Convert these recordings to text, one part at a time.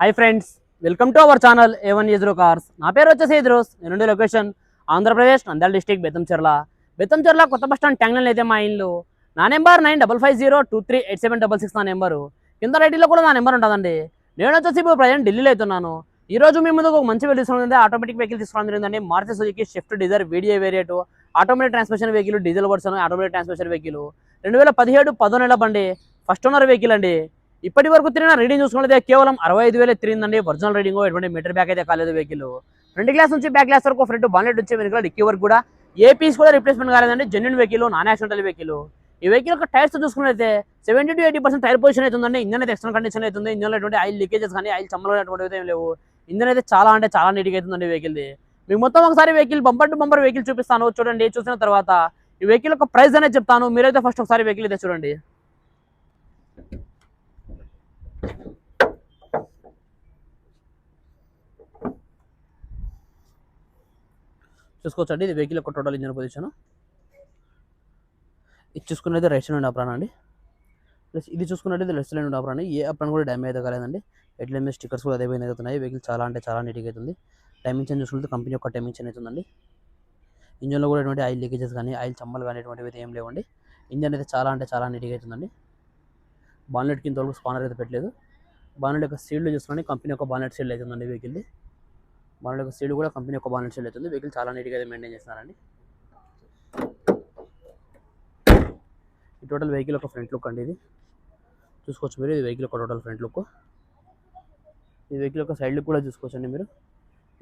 Hi friends welcome to our channel A one one ఎజ్రో cars నా పేరు వచ్చేసి ఎదురోస్ నేను లొకేషన్ ఆంధ్రప్రదేశ్ నంద్యాల డిస్టిక్ బెత్తంచెర్ల బెత్తంచెర్ల కొత్త బస్ స్టాండ్ ట్యాంగ్లైన్ అయితే మా ఇల్లు. నా number nine double five zero two three eight seven double six నా నెంబరు కింద రైటీలో కూడా నా నెంబర్ ఉంటుందండి. నేను వచ్చేసి ఇప్పుడు ప్రజెంట్ ఢిల్లీలో అవుతున్నాను. ఈ రోజు మీ ముందుకు ఒక మంచి వెహికల్ తీసుకున్నది ఆటోమేటిక్ వెహికల్ తీసుకోవడం జరిగిందండి Maruti Suzuki Swift Dzire VDI variant automatic transmission vehicle diesel version automatic transmission vehicle రెండు వేల పదిహేడు పదో నెల బండి ఫస్ట్ ఓనర్ వెహికల్ అండి. ఇప్పటి వరకు తిరిగిన రీడింగ్ చూసుకున్నది కేవలం అరవై ఐదు వేలు తిరిగిందండి. ఒరిజినల్ రీడింగ్ ఎటువంటి మీటర్ బ్యాక్ అయితే కాలేదు వెహికల్. ఫ్రంట్ గ్లాస్ నుంచి బ్యాక్ గ్లాస్ వరకు ఫ్రంట్ బాన్లెట్ నుంచి వెనుక డిక్కీ వరకు కూడా. ఏ పీస్ కూడా రిప్లేస్మెంట్ కాలేదండి. Genuine vehicle non accidental vehicle ఈ వెహికల్ యొక్క tyres చూసుకున్నైతే seventy to eighty percent tyre position అవుతుందండి ఇంజన్ అయితే ఎక్స్టర్నల్ కండిషన్ అవుతుంది ఇంజన్ ఎటువంటి ఆయిల్ లీకేజెస్ కానీ ఆయిల్ చమ్మలు ఏం లేవు. ఇంజన్ అయితే చాలా అంటే చాలా నీట్గా అవుతుందండి వెహికల్ది మీకు మొత్తం ఒకసారి vehicle bumper to bumper vehicle చూపిస్తాను. చూడండి చూసిన తర్వాత ఈ వెహికల్ యొక్క ప్రైస్ అనేది చెప్తాను. మీరైతే ఫస్ట్ ఒకసారి వెహికల్ అయితే చూడండి. చూసుకోవచ్చండి. ఇది వెహికల్ యొక్క టోటల్ ఇంజన్ పొజిషన్ ఇది చూసుకున్నది రైట్ సైడ్ ఉండే అప్రాన్ అండి ప్లస్ ఇది చూసుకున్నట్టు లెఫ్ట్ సైడ్ ఉండే అప్రాన్ ఏ అప్రాన్ కూడా డ్యామేజ్ అయితే కాలేదండి. ఎట్ల మీద స్టిక్కర్స్ కూడా అదే పోయిన అవుతున్నాయి వెహికల్ చాలా అంటే చాలా నీట్గా అవుతుంది టైమింగ్ చేంజ్ చూసుకుంటే కంపెనీ యొక్క టైమింగ్ చేంజ్ అవుతుందండి ఇంజన్లో కూడా ఎటువంటి ఆయిల్ లీకేజెస్ కానీ ఆయిల్ చమ్మలు కానీ ఎటువంటివి అయితే ఏం లేవండి. ఇంజన్ అయితే చాలా అంటే చాలా నీట్గా అవుతుందండి బాన్లెట్ కింద వరకు స్పానర్ అయితే పెట్టలేదు. బాన్లెట్ యొక్క సీల్డ్ చూసుకోండి కంపెనీ యొక్క బాన్లెట్ సీల్డ్ అవుతుందండి వెహికల్ది బాన్లెట్ యొక్క సీడ్ కూడా కంపెనీ యొక్క బాన్లెట్ సీల్డ్ అవుతుంది వెహికల్ చాలా నీట్గా అయితే మెయింటైన్ చేస్తున్నారండి. ఈ టోటల్ వెహికల్ ఒక ఫ్రంట్ లుక్ అండి ఇది. చూసుకోవచ్చు మీరు ఇది వెహికల్ ఒక టోటల్ ఫ్రంట్ లుక్. ఈ వెహికల్ ఒక సైడ్ లుక్ కూడా చూసుకోవచ్చండి మీరు.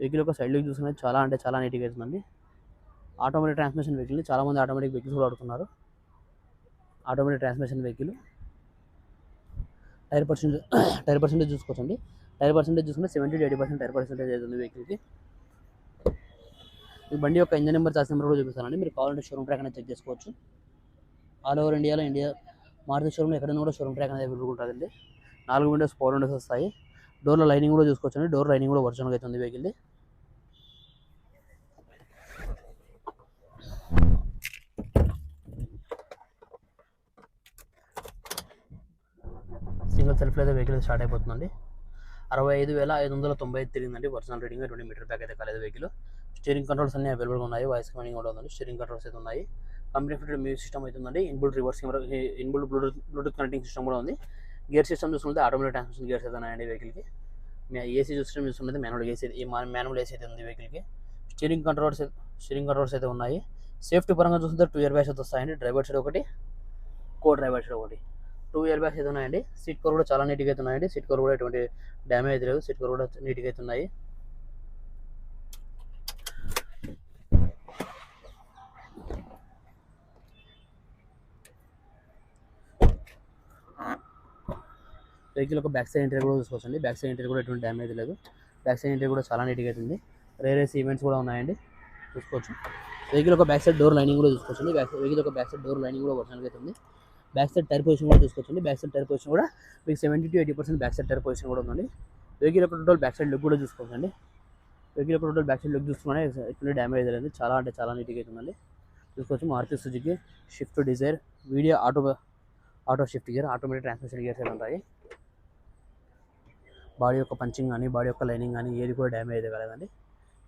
వెహికల్ ఒక సైడ్ లుక్ చూసుకునే చాలా అంటే చాలా నీట్గా అవుతుందండి. ఆటోమేటిక్ ట్రాన్స్మిషన్ వెహికల్ని చాలామంది ఆటోమేటిక్ వెహికల్స్ కూడా వాడుతున్నారు. Automatic transmission vehicle. Tyre percent tyre percentage చూసుకోవచ్చండి. టైర్ పర్సెంటేజ్ చూసుకుంటే seventy eighty percent tyre percentage అవుతుంది వెహికల్కి ఈ బండి యొక్క ఇంజన్ నెంబర్ చార్జ్ నెంబర్ కూడా చూపిస్తానండి. మీరు కావాలంటే షోరూమ్ ట్రాక్ అనేది చెక్ చేసుకోవచ్చు. ఆల్ ఓవర్ ఇండియాలో ఇండియా మారుతి షోరూమ్ ఎక్కడైనా కూడా షోరూమ్ ట్రాక్ అనేది అవైలబుల్ ఉంటుందండి. నాలుగు విండోస్ ఫోర్ విండోస్ వస్తాయి. డోర్లో లైనింగ్ కూడా చూసుకోవచ్చండి. డోర్ లైనింగ్ కూడా ఒరిజినల్గా అవుతుంది వెహికల్ది సింగిల్ సెల్ఫ్లో అయితే వెహికల్ స్టార్ట్ అయిపోతుందండి. అరవై ఐదు వేల ఐదు వందల తొంభై ఐదు తిరిగిందండి. Original reading twenty meter back అయితే కాలేదు వెహికల్ స్టీరింగ్ కంట్రోల్స్ అన్ని అవైలబుల్గా ఉన్నాయి. వాయిస్ కమాండింగ్ కూడా ఉందండి. స్టీరింగ్ కంట్రోల్స్ అయితే ఉన్నాయి. కంపెనీ ఫిటెడ్ మ్యూజిక్ సిస్టమ్ అవుతుందండి inbuilt reverse camera inbuilt Bluetooth Bluetooth connecting system కూడా ఉంది. గేర్ సిస్టమ్ చూసుకుంటే ఆటోమేటిక్ ట్రాన్స్మిషన్ గేర్స్ అయితే ఉన్నాయండి వెహికల్కి ఏసీ సిస్టమ్ చూసుకుంటే manual AC manual manual AC అయితే ఉంది వెహికల్కి స్టీరింగ్ కంట్రోల్స్ స్టీరింగ్ కంట్రోల్స్ అయితే ఉన్నాయి. సేఫ్టీ పరంగా చూస్తుంటే టూ ఇయర్ బ్యాగ్స్ అయితే వస్తాయండి. డ్రైవర్ సైడ్ ఒకటి కో డ్రైవర్ సైడ్ ఒకటి. టూ ఇయర్ బ్యాగ్స్ అయితే ఉన్నాయండి. సీట్ కవర్ కూడా చాలా నీట్గా అయితే ఉన్నాయండి. సీట్ కవర్ కూడా ఎటువంటి డ్యామేజ్ లేదు. సీట్ కవర్ కూడా నీట్గా అయితే ఉన్నాయి. వెహికల్ ఒక బ్యాక్ సైడ్ ఇంటర్ కూడా చూసుకోవచ్చండి. బ్యాక్ సైడ్ ఇంటర్ కూడా ఎటువంటి డ్యామేజ్ లేదు. బ్యాక్ సైడ్ ఇంటర్ కూడా చాలా నీట్గా అవుతుంది రేరేస్ ఈవెంట్స్ కూడా ఉన్నాయండి. చూసుకోవచ్చు. వెహికల్ ఒక బ్యాక్ సైడ్ డోర్ లైనింగ్ కూడా చూసుకోవచ్చండి. బ్యాక్ వెహికల్ ఒక బ్యాక్ సైడ్ డోర్ లైనింగ్ కూడా ఒరిజినల్గా అవుతుంది బ్యాక్ సైడ్ టైర్ పొజిషన్ కూడా చూసుకోవచ్చండి. బ్యాక్ సైడ్ టైర్ పొజిషన్ కూడా మీకు seventy to eighty percent back side tyre position కూడా ఉందండి. వెహికల్ యొక్క టోటల్ బ్యాక్ సైడ్ లుక్ కూడా చూసుకోవచ్చండి. వెహికల్ యొక్క టోటల్ బ్యాక్ సైడ్ లుక్ చూసుకునే ఎటువంటి డ్యామేజ్ లేదు. చాలా అంటే చాలా నీట్గా అవుతుందండి చూసుకోవచ్చు Maruti Suzuki Swift Dzire VDI auto auto shift gear automatic transmission gears అయితే ఉంటాయి. బాడీ యొక్క పంచింగ్ కానీ బాడీ యొక్క లైనింగ్ కానీ ఏది కూడా డ్యామేజ్ అయితే కలదండి.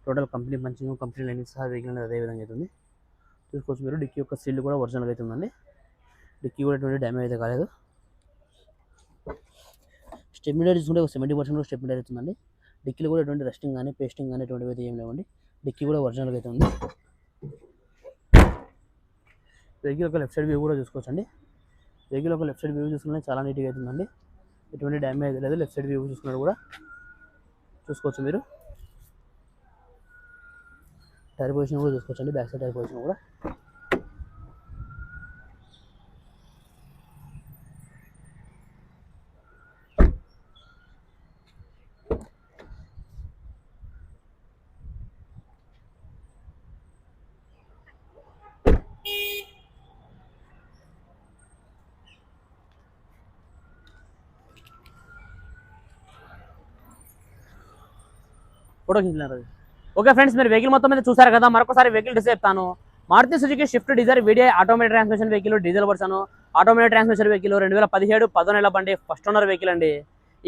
Total company punching company lining సహా వెహికల్ అదే విధంగా అవుతుంది చూసుకోవచ్చు మీరు డిక్కీ యొక్క సీల్ కూడా ఒరిజినల్గా అవుతుందండి డిక్కీ కూడా ఎటువంటి డ్యామేజ్ అయితే కాలేదు. స్టెప్ మీటర్ చూసుకుంటే ఒక సెవెంటీ పర్సెంట్ కూడా స్టెప్ మీటర్ అవుతుందండి. డిక్కీలో కూడా ఎటువంటి రెస్టింగ్ కానీ పేస్టింగ్ కానీ ఎటువంటివి అయితే ఏం లేవండి. డిక్కీ కూడా ఒరిజినల్గా అయితే ఉంది. వెహికల్ ఒక లెఫ్ట్ సైడ్ వ్యూ కూడా చూసుకోవచ్చండి. వెహికల్ ఒక లెఫ్ట్ సైడ్ వ్యూ చూసుకుంటే చాలా నీట్గా అవుతుందండి. ఎటువంటి డ్యామేజ్ లేదు లెఫ్ట్ సైడ్ వ్యూ చూసుకున్నారు కూడా. చూసుకోవచ్చు మీరు. టైర్ పొజిషన్ కూడా చూసుకోవచ్చండి బ్యాక్ సైడ్ టైర్ పొజిషన్ కూడా. ఫోటో కించినారు ఓకే ఫ్రెండ్స్ మీరు వెహికల్ మొత్తం మీద చూసారు కదా మరొకసారి వెహికల్ డిసైడ్ చెప్తాను. Maruti Suzuki Swift Dzire VDI automatic transmission vehicle diesel version automatic transmission vehicle రెండు వేల పదిహేడు పదో నెల బండి ఫస్ట్ ఓనర్ వెహికల్ అండి.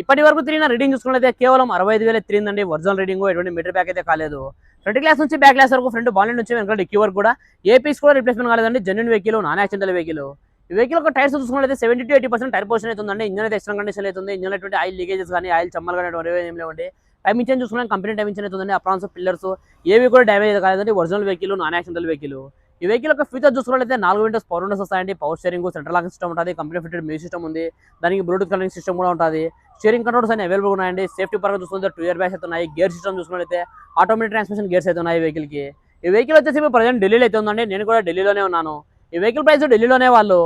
ఇప్పటి వరకు తిరిగిన రీడింగ్ చూసుకున్నట్లయితే కేవలం అరవై ఐదు వేల తిరిగిందండి ఒరిజినల్ రీడింగ్ ఎటువంటి మీటర్ బ్యాక్ అయితే కాలేదు. ఫ్రంట్ గ్లాస్ నుంచి బ్యాక్ క్లాస్ వరకు ఫ్రంట్ బాలెట్ నుంచి వెనకాల డిక్కీ వరకు కూడా ఏ పీస్ కూడా రిప్లేస్మెంట్ కాలేదండి. Genuine vehicle non accidental vehicle ఈ వెహికల్ ఒక టైర్స్ చూసుకున్నట్లయితే seventy to eighty percent tyre portion అవుతుందండి ఇంజన్ అయితే ఎక్స్ట్రా కండిషన్ అవుతుంది ఇంజన్ ఎటువంటి ఆయిల్ లీకేజెస్ కానీ ఆయిల్ చమ్మలు కానీ ఏం లేవండి. Timing chain company timing chain అయితే అప్రాన్స్ పిల్లర్స్ ఏవి కూడా డ్యామేజ్ కాలేదండి original vehicle non accidental vehicle ఈ వెహికల్ యొక్క ఫీచర్ చూసుకున్నట్లయితే నాలుగు విండోస్ పవర్ విండోస్ వస్తాయండి. Power steering central locking system ఉంటుంది. కంపెనీ ఫిటెడ్ మ్యూజిక్ సిస్టమ్ ఉంది. దానికి బ్లూటూత్ కనెక్టింగ్ సిస్టమ్ కూడా ఉంటుంది. స్టీరింగ్ కంట్రోల్స్ అన్ని అవైలబుల్ ఉన్నాయండి. సేఫ్టీ పరంగా చూసుకుంటే టూ ఇయర్ బ్యాగ్స్ అయితే ఉన్నాయి. గేర్ సిస్టమ్ చూసుకున్నట్లయితే ఆటోమేటిక్ ట్రాన్స్మిషన్ గేర్స్ అయితే ఉన్నాయి వెహికల్కి ఈ వెహికల్ వచ్చేసి ఇప్పుడు ప్రజెంట్ ఢిల్లీలో అయితే ఉందండి. నేను కూడా ఢిల్లీలోనే ఉన్నాను. ఈ వెహికల్ ప్రైస్ ఢిల్లీలోనే వాళ్ళు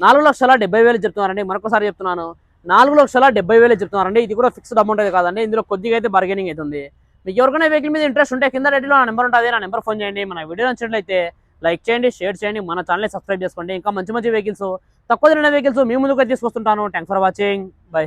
నాలుగు లక్షల డెబ్బై వేలు చెప్తున్నారండి. మరొకసారి చెప్తున్నాను. నాలుగు లక్షల డెబ్బై వేలు చెప్తున్నారండి. ఇది కూడా ఫిక్స్డ్ అమౌంట్ అయితే కాదండి. ఇందులో కొద్దిగా అయితే బార్గెనింగ్ అవుతుంది మీకు ఎవరికైనా వెహికల్ మీద ఇంట్రెస్ట్ ఉంటే కింద రెడ్డిలో నా నెంబర్ ఉంటుంది. నా నెంబర్ ఫోన్ చేయండి. మన వీడియో నచ్చినట్లయితే లైక్ చేయండి షేర్ చేయండి. మన ఛానల్ని సబ్స్క్రైబ్ చేసుకోండి. ఇంకా మంచి మంచి వెహికల్స్ తక్కువ తిరిగిన వెహికల్స్ మీ ముందుగా తీసుకొస్తుంటాను. Thanks for watching bye